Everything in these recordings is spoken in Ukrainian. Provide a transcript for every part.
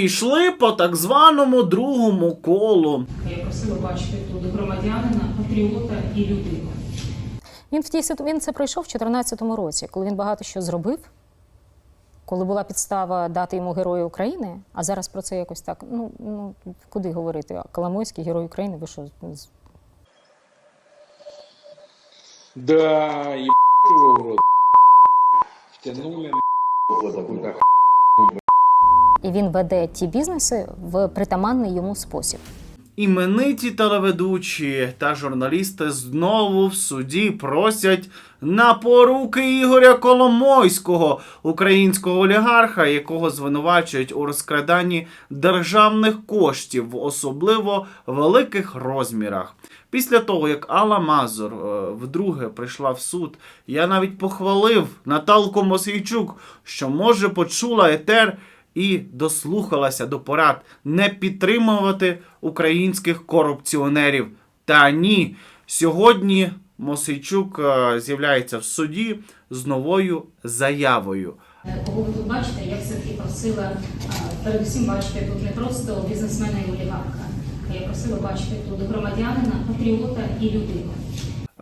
пішли по так званому другому колу. Я просила бачити тут громадянина, патріота і людину. Він в тій ситу- він це пройшов в 2014 році, коли він багато що зробив, коли була підстава дати йому Герою України, а зараз про це якось так. Ну, ну куди говорити? А Коломойський герой України, ви що? з- Да, ебать его в рот. Втянули в какую-то І він веде ті бізнеси в притаманний йому спосіб. Імениті телеведучі та журналісти знову в суді просять на поруки Ігоря Коломойського, українського олігарха, якого звинувачують у розкраданні державних коштів в особливо великих розмірах. Після того, як Алла Мазур е, вдруге прийшла в суд, я навіть похвалив Наталку Мосійчук, що може почула етер і дослухалася до порад не підтримувати українських корупціонерів. Та ні, сьогодні Мосейчук е, з'являється в суді з новою заявою. Кого ви бачите, я все-таки просила е, передусім бачити тут не просто бізнесмена і олігарха. Я просила бачити тут громадянина, патріота і людину.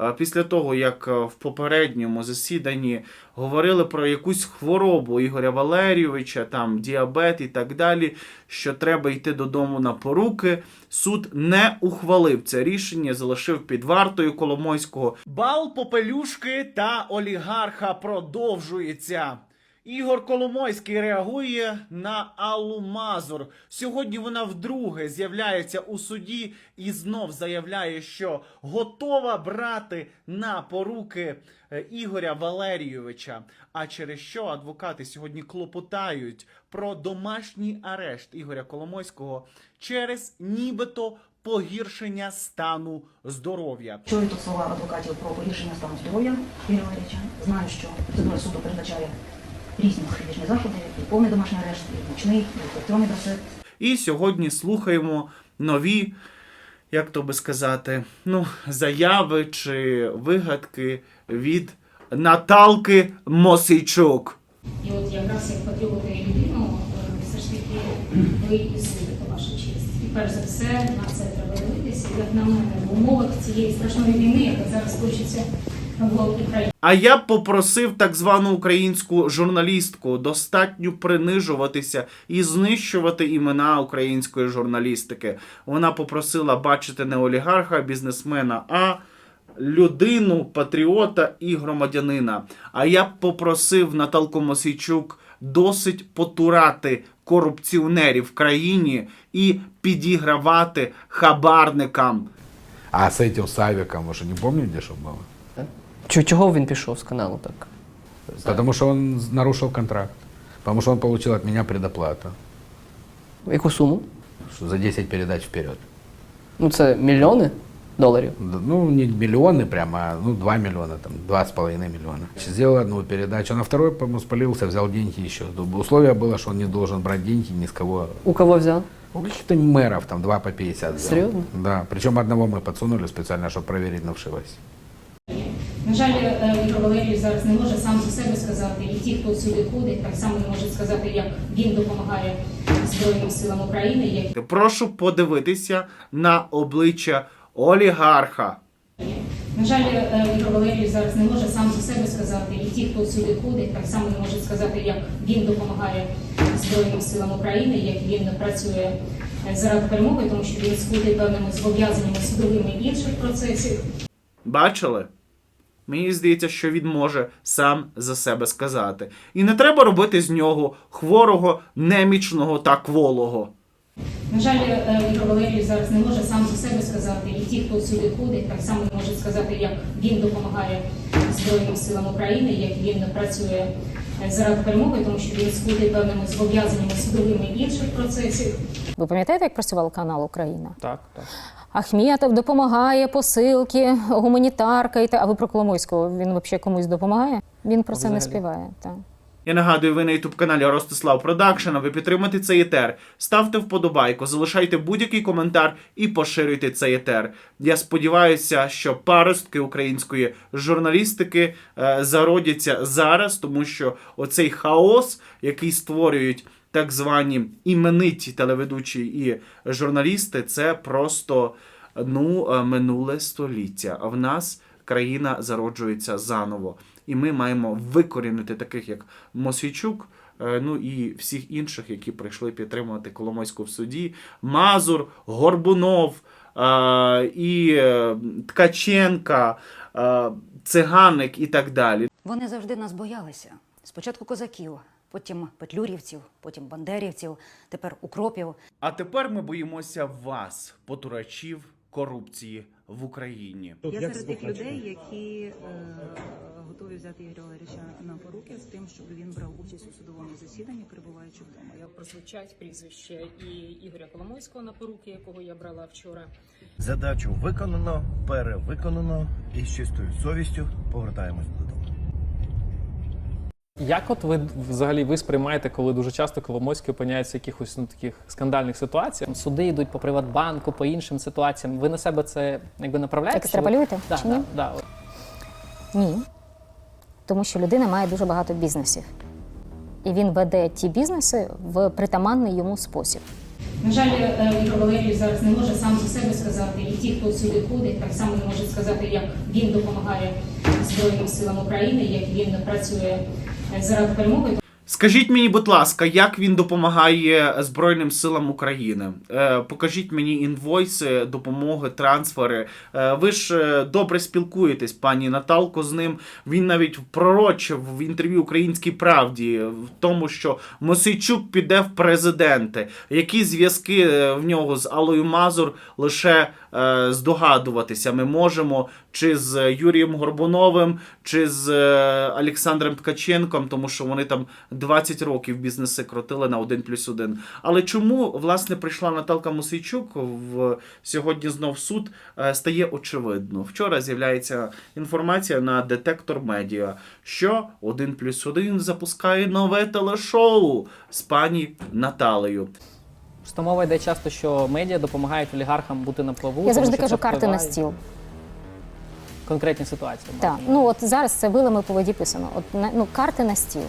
Е, Після того, як е, в попередньому засіданні говорили про якусь хворобу Ігоря Валерійовича, там діабет і так далі, що треба йти додому на поруки, суд не ухвалив це рішення, залишив під вартою Коломойського. Бал попелюшки та олігарха продовжується. Ігор Коломойський реагує на Аллу Мазур. Сьогодні вона вдруге з'являється у суді і знов заявляє, що готова брати на поруки е, Ігоря Валерійовича. А через що адвокати сьогодні клопотають про домашній арешт Ігоря Коломойського через нібито погіршення стану здоров'я. Чую тут слова адвокатів про погіршення стану здоров'я Ігоря Валерійовича. Знаю, що процедура суду передбачає різні психологічні заходи, і повний домашній арешт, і нічний, і електронний браслет. І сьогодні слухаємо нові, як то би сказати, ну, заяви чи вигадки від Наталки Мосійчук. І от якраз як патріота і людину, е, все ж таки ви і судите ваша честь. І перш за все на це треба дивитися, як на мене, в умовах цієї страшної війни, яка зараз Україні. А я б попросив так звану українську журналістку достатньо принижуватися і знищувати імена української журналістики. Вона попросила бачити не олігарха, а бізнесмена, а людину, патріота і громадянина. А я б попросив Наталку Мосійчук досить потурати корупціонерів в країні і підігравати хабарникам. А с этим Савиком, вы же не помните, что было? Чо- Чого він пішов з каналу так? Потому что он нарушил контракт. Потому что он получил от меня предоплату. Яку суму? Что за 10 передач вперед. Ну це мільйони доларів. Да, Ну, не миллионы прямо, а ну, 2 миллиона, там, 2,5 миллиона. Сделал одну передачу, а на второй, по-моему, спалился, взял деньги еще. Условие было, что он не должен брать деньги ни с кого. У кого взяв? У каких-то мэров, там, 2 по 50 взял. Серьезно? Да, причем одного мы подсунули специально, чтобы проверить на вшивость. На жаль, е, Ігор Валерійович зараз не може сам за себе сказати, і ті, хто сюди ходить, так само не можуть сказати, як він допомагає Збройним силам України, як Прошу подивитися на обличчя олігарха. На жаль, е, Ігор Валерійович зараз не може сам за себе сказати, і ті, хто сюди ходить, так само не можуть сказати, як він допомагає Збройним силам України, як він працює е, заради перемоги, тому що він скутий певними зобов'язаннями судовими інших процесів. Бачили? Мені здається, що він може сам за себе сказати. І не треба робити з нього хворого, немічного та кволого. На жаль, е, Ігор Валерійович зараз не може сам за себе сказати, і ті, хто сюди ходить, так само не можуть сказати, як він допомагає Збройним силам України, як він працює е, заради перемоги, тому що він скутий певними зобов'язаннями судовими інших процесів. Ви пам'ятаєте, як працював канал Україна? Так, так. Ахметов допомагає, посилки, гуманітарка і та. А ви про Коломойського він взагалі комусь допомагає? Він про це не співає. Так. Я нагадую, ви на youtube каналі Ростислав Продакшн. Ви підтримайте цей етер. Ставте вподобайку, залишайте будь-який коментар і поширюйте цей етер. Я сподіваюся, що паростки української журналістики е, зародяться зараз, тому що оцей хаос, який створюють так звані імениті телеведучі і журналісти, це просто ну, е, минуле століття. А в нас країна зароджується заново. І ми маємо викорінити таких, як Мосійчук, е, ну і всіх інших, які прийшли підтримувати Коломойську в суді. Мазур, Горбунов е, і е, Ткаченка, е, Циганик і так далі. Вони завжди нас боялися. Спочатку козаків, потім петлюрівців, потім бандерівців, тепер укропів. А тепер ми боїмося вас, потурачів корупції в Україні. Я серед тих людей, які е, готові взяти Ігоря Валерійовича на поруки з тим, щоб він брав участь у судовому засіданні, перебуваючи вдома. Я Прозвучать прізвище і Ігоря Коломойського на поруки, якого я брала вчора. Задачу виконано, перевиконано і з чистою совістю повертаємось додому. Як от ви взагалі ви сприймаєте, коли дуже часто Коломойський опиняється в якихось ну, таких скандальних ситуаціях? Суди йдуть по Приватбанку, по іншим ситуаціям. Ви на себе це якби направляєте? Екстраполюєте Да, ні? да, да. Ні. Тому що людина має дуже багато бізнесів. І він веде ті бізнеси в притаманний йому спосіб. На жаль, е, Ігор Валерійович зараз не може сам за себе сказати, і ті, хто сюди ходить, так само не можуть сказати, як він допомагає Збройним силам України, як він працює е, заради перемоги. Скажіть мені, будь ласка, як він допомагає Збройним силам України? Е, покажіть мені інвойси, допомоги, трансфери. Е, ви ж е, добре спілкуєтесь, пані Наталко, з ним. Він навіть пророчив в інтерв'ю Українській правді в тому, що Мосійчук піде в президенти. Які зв'язки е, в нього з Алою Мазур лише е, здогадуватися ми можемо, чи з Юрієм Горбуновим, чи з е, Олександром Ткаченком, тому що вони там 20 років бізнеси крутили на 1 плюс 1. Але чому власне прийшла Наталка Мосійчук в сьогодні знов суд, е, стає очевидно. Вчора з'являється інформація на детектор медіа, що 1 плюс 1 запускає нове телешоу з пані Наталею. Просто мова йде часто, що медіа допомагають олігархам бути на плаву. Я завжди що кажу карти на стіл. Конкретні ситуації. Так, ну от зараз це вилами по воді писано. От ну карти на стіл.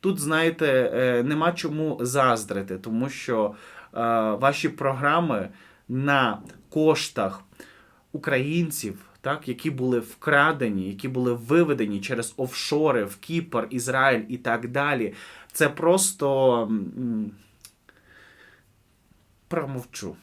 Тут, знаєте, е, нема чому заздрити, тому що е, ваші програми на коштах українців, так, які були вкрадені, які були виведені через офшори в Кіпр, Ізраїль і так далі, це просто м, промовчу.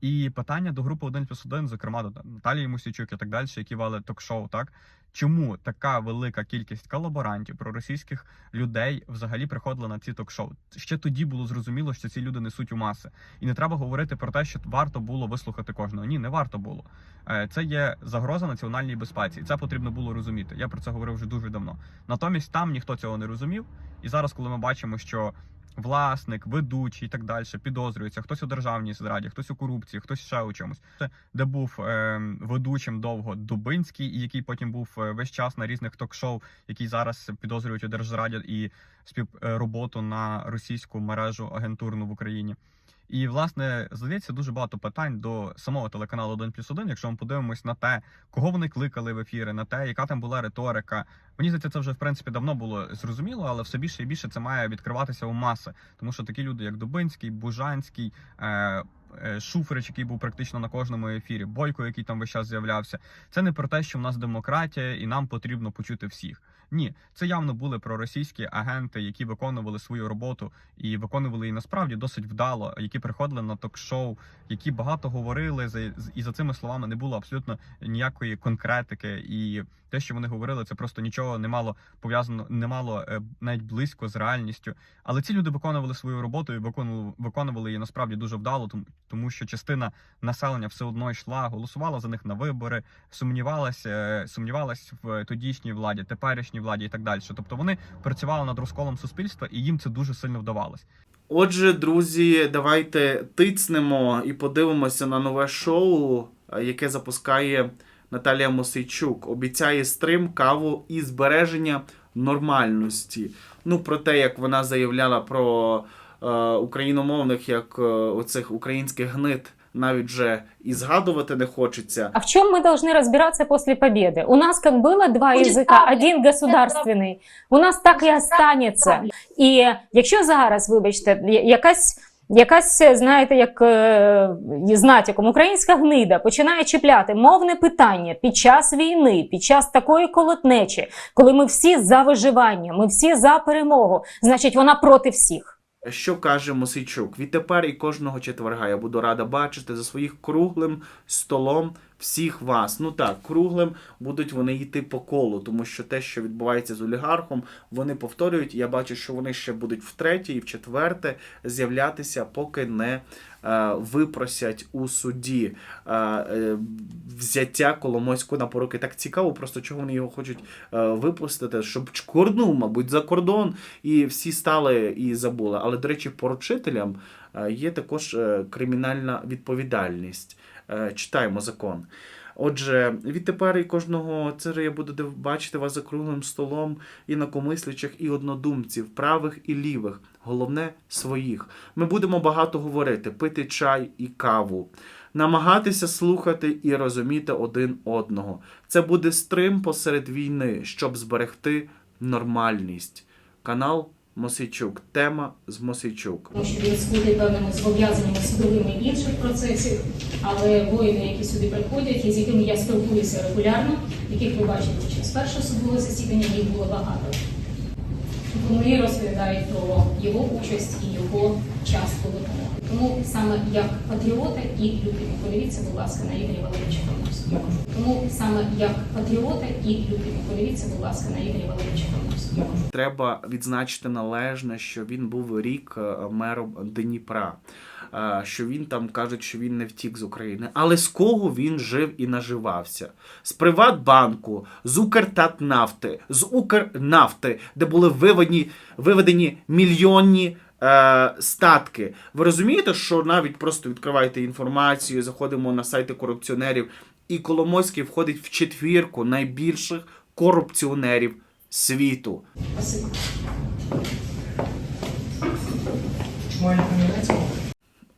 І питання до групи 1 плюс 1, зокрема до Наталії Мусічук і так далі, які вели ток-шоу, так чому така велика кількість колаборантів, проросійських людей взагалі приходила на ці ток-шоу? Ще тоді було зрозуміло, що ці люди несуть у маси, і не треба говорити про те, що варто було вислухати кожного. Ні, не варто було. Е, Це є загроза національній безпеці, і це потрібно було розуміти. Я про це говорив вже дуже давно. Натомість там ніхто цього не розумів. І зараз, коли ми бачимо, що власник, ведучий і так далі підозрюється, хтось у державній зраді, хтось у корупції, хтось ще у чомусь. Це де був е, ведучим довго Дубинський, який потім був е, весь час на різних ток-шоу, який зараз підозрюють у держзраді і співроботу на російську мережу агентурну в Україні. І власне здається дуже багато питань до самого телеканалу 1 плюс 1, якщо ми подивимось на те, кого вони кликали в ефіри, на те, яка там була риторика. Мені здається, це вже в принципі давно було зрозуміло, але все більше і більше це має відкриватися у маси, тому що такі люди, як Дубинський, Бужанський. Е- е, Шуфрич, який був практично на кожному ефірі, Бойко, який там весь час з'являвся. Це не про те, що в нас демократія і нам потрібно почути всіх. Ні, це явно були проросійські агенти, які виконували свою роботу і виконували її насправді досить вдало, які приходили на ток-шоу, які багато говорили і за цими словами не було абсолютно ніякої конкретики. І те, що вони говорили, це просто нічого не мало пов'язано, не мало е, навіть близько з реальністю. Але ці люди виконували свою роботу і виконували, виконували її насправді дуже вдало, тому, тому що частина населення все одно йшла, голосувала за них на вибори, сумнівалася, е, сумнівалась в тодішній владі, теперішній владі і так далі. Тобто вони працювали над розколом суспільства, і їм це дуже сильно вдавалось. Отже, друзі, давайте тицнемо і подивимося на нове шоу, яке запускає Наталія Мосейчук. Обіцяє стрим, каву і збереження нормальності. Ну, про те, як вона заявляла про е, україномовних, як е, оцих українських гнид навіть вже і згадувати не хочеться. А в чем мы должны разбираться после победы? У нас как было два языка, один государственний. У нас так і останеться. І якщо зараз, вибачте, я- якась. Якась, знаєте, як е, з натяком українська гнида починає чіпляти мовне питання під час війни, під час такої колотнечі, коли ми всі за виживання, ми всі за перемогу, значить вона проти всіх. Що каже Мосичук. Відтепер і кожного четверга я буду рада бачити за своїх круглим столом всіх вас. Ну так, круглим будуть вони йти по колу, тому що те, що відбувається з олігархом, вони повторюють. Я бачу, що вони ще будуть втретє і в четверте з'являтися, поки не е, випросять у суді е, е, взяття Коломойського на поруки. Так цікаво, просто чого вони його хочуть е, випустити, щоб чкурнув, мабуть, за кордон, і всі стали і забули. Але, до речі, поручителям е, є також е, кримінальна відповідальність. Е, Читаємо закон. Отже, відтепер і кожного циру я буду бачити вас за круглим столом інакомислячих і однодумців, правих і лівих, головне своїх. Ми будемо багато говорити, пити чай і каву, намагатися слухати і розуміти один одного. Це буде стрим посеред війни, щоб зберегти нормальність. Канал Мосійчук. Тема з Мосичук. що він скутий певними зобов'язаннями судовими інших процесів, але воїни, які сюди приходять, і з якими я спілкуюся регулярно, яких ви бачите під час першого судового засідання, їх було багато. Вони розповідають про його участь і його. Тому саме як патріоти і людини, подивіться, будь ласка, на Ігоря Валерійовича Коломойського. Тому саме як патріоти і людини, подивіться, будь ласка, на Ігоря Валерійовича Коломойського. Треба відзначити належне, що він був рік е, мером Дніпра. Е, Що він там кажуть, що він не втік з України. Але з кого він жив і наживався? З Приватбанку, з Укртатнафти, з Укрнафти, де були виведені, виведені мільйонні е, статки. Ви розумієте, що навіть просто відкриваєте інформацію, заходимо на сайти корупціонерів, і Коломойський входить в четвірку найбільших корупціонерів світу.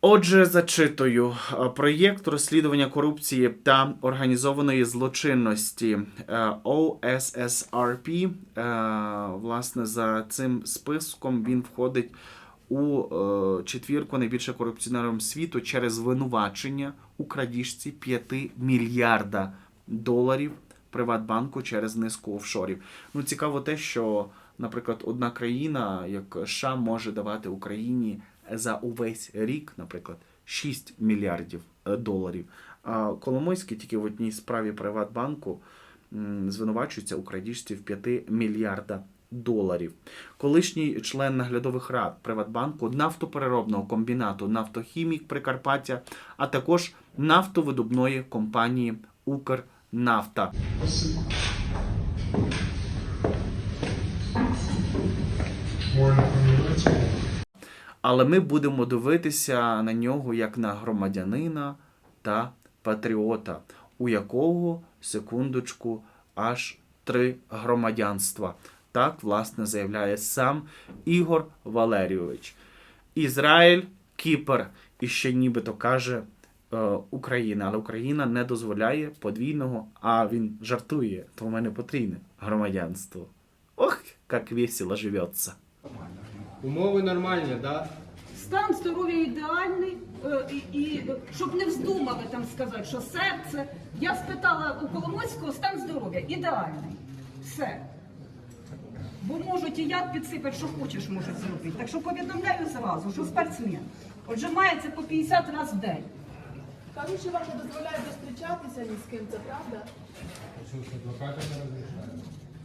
Отже, зачитую Е, проєкт розслідування корупції та організованої злочинності е, OSSRP. е, Власне, за цим списком він входить у е, четвірку найбільше корупціонерів світу через звинувачення у крадіжці 5 мільярда доларів Приватбанку через низку офшорів. Ну, цікаво те, що, наприклад, одна країна, як США, може давати Україні за увесь рік, наприклад, 6 мільярдів е, доларів. А Коломойський тільки в одній справі Приватбанку звинувачується у крадіжці в 5 мільярда доларів. Колишній член наглядових рад Приватбанку, нафтопереробного комбінату Нафтохімік Прикарпаття, а також нафтовидобної компанії Укрнафта. Але ми будемо дивитися на нього як на громадянина та патріота, у якого, секундочку, аж три громадянства. Так, власне, заявляє сам Ігор Валерійович. Ізраїль, Кіпр і ще нібито каже е, Україна, але Україна не дозволяє подвійного, а він жартує, то в мене потрійне громадянство. Ох, як весело живеться. Умови нормальні, да? Стан здоров'я ідеальний, е, і, і щоб не вздумали там сказати, що серце. Я спитала у Коломойського стан здоров'я ідеальний. Все. Бо можуть і яд підсипати, що хочеш, можуть зробити. Так що повідомляю зразу, що спортсмен. Отже, мається по 50 разів в день. Кажуть, що вам не дозволяють зустрічатися ні з ким, це правда?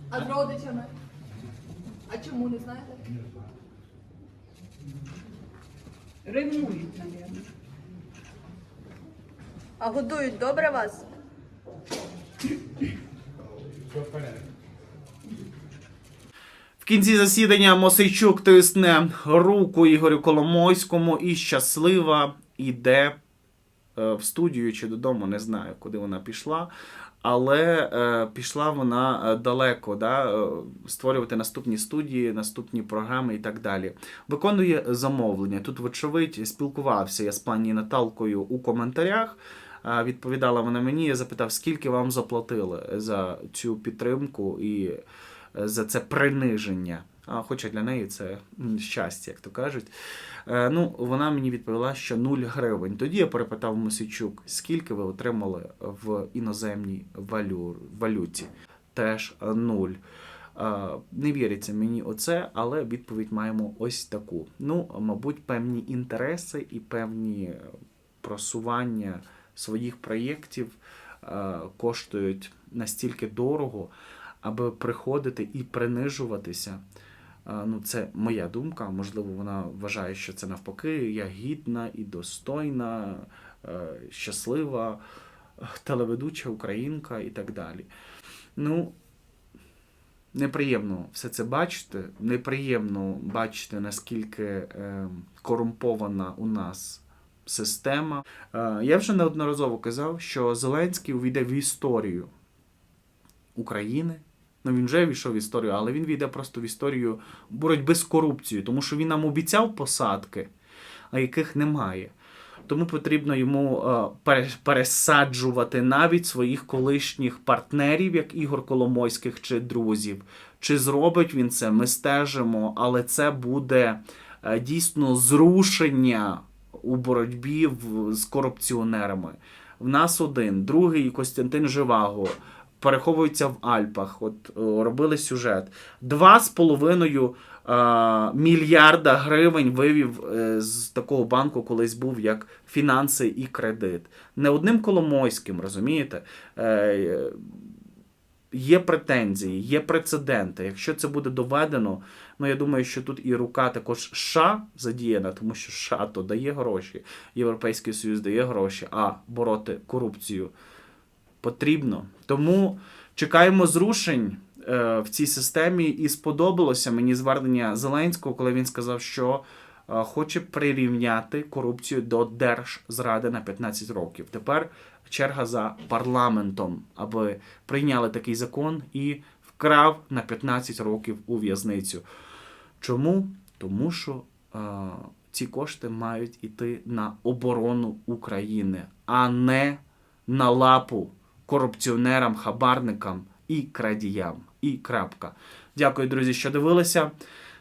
А з родичами? А чому не знаєте? Ревнують, мабуть. А годують добре вас? В кінці засідання Мосейчук тисне руку Ігорю Коломойському і щаслива іде е, в студію чи додому, не знаю, куди вона пішла. Але е, пішла вона е, далеко, да, е, створювати наступні студії, наступні програми і так далі. Виконує замовлення. Тут, вочевидь, спілкувався я з пані Наталкою у коментарях. А, Відповідала вона мені, я запитав, скільки вам заплатили за цю підтримку і е, за це приниження. А, хоча для неї це щастя, як то кажуть. Е, ну, вона мені відповіла, що 0 гривень. Тоді я перепитав Мосійчук, скільки ви отримали в іноземній валю, валюті? Теж е, нуль. Е, Не віриться мені оце, але відповідь маємо ось таку. Ну, мабуть, певні інтереси і певні просування своїх проєктів е, коштують настільки дорого, аби приходити і принижуватися. Е, Ну, це моя думка. Можливо, вона вважає, що це навпаки. Я гідна і достойна, е, щаслива е, телеведуча українка і так далі. Ну, неприємно все це бачити. Неприємно бачити, наскільки корумпована у нас система. Я вже неодноразово казав, що Зеленський увійде в історію України. Ну, він вже війшов в історію, але він війде просто в історію боротьби з корупцією, тому що він нам обіцяв посадки, а яких немає. Тому потрібно йому е, пересаджувати навіть своїх колишніх партнерів, як Ігор Коломойських чи друзів. Чи зробить він це, ми стежимо, але це буде е, дійсно зрушення у боротьбі з корупціонерами. В нас один, другий Костянтин Живаго. Переховуються в Альпах. От робили сюжет. Два з половиною е, мільярда гривень вивів е, з такого банку, колись був як фінанси і кредит. Не одним Коломойським, розумієте? Е, є претензії, є прецеденти. Якщо це буде доведено, ну я думаю, що тут і рука також США задіяна, тому що США то дає гроші, Європейський Союз дає гроші, а бороти корупцію потрібно. Тому чекаємо зрушень е, в цій системі, і сподобалося мені звернення Зеленського, коли він сказав, що е, хоче прирівняти корупцію до держзради на 15 років. Тепер черга за парламентом, аби прийняли такий закон і вкрав на 15 років у в'язницю. Чому? Тому що е, ці кошти мають іти на оборону України, а не на лапу корупціонерам, хабарникам і крадіям. І крапка. Дякую, друзі, що дивилися.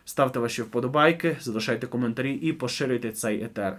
Ставте ваші вподобайки, залишайте коментарі і поширюйте цей етер.